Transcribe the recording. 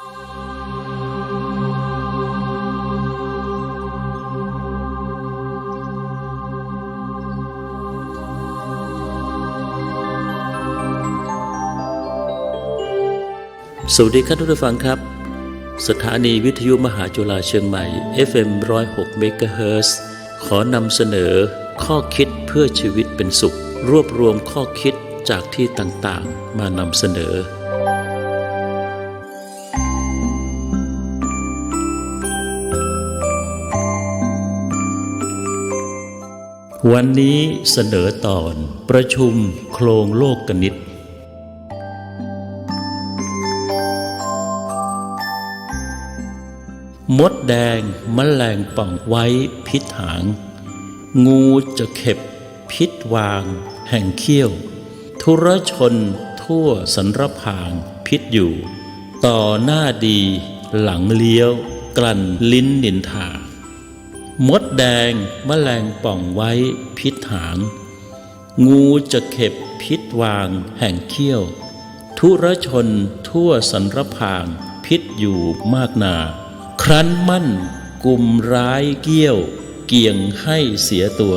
สวัสดีครับทุกท่านฟังครับ สถานีวิทยุมหาจุฬาเชียงใหม่ FM 106เมกะเฮิรตซ์ขอนำเสนอข้อคิดเพื่อชีวิตเป็นสุข รวบรวมข้อคิดจากที่ต่างๆ มานำเสนอ วันนี้เสนอตอนประชุมโครงโลกกนิต มดแดงมแมลงป่องไว้พิษหาง งูจะเข็บพิษวาง แห่งเขี้ยว ทุรชนทั่วสันรพางพิษอยู่ ต่อหน้าดีหลังเลี้ยว กลั่นลิ้นนินทา มดแดงมแมลงป่องไว้พิษหาง งูจะเข็บพิษวางแห่งเขี้ยว ทุรชนทั่วสันรพาง พิษอยู่มากนา ครั้นมั่นกลุ่มร้ายเกี้ยว เกี่ยงให้เสียตัว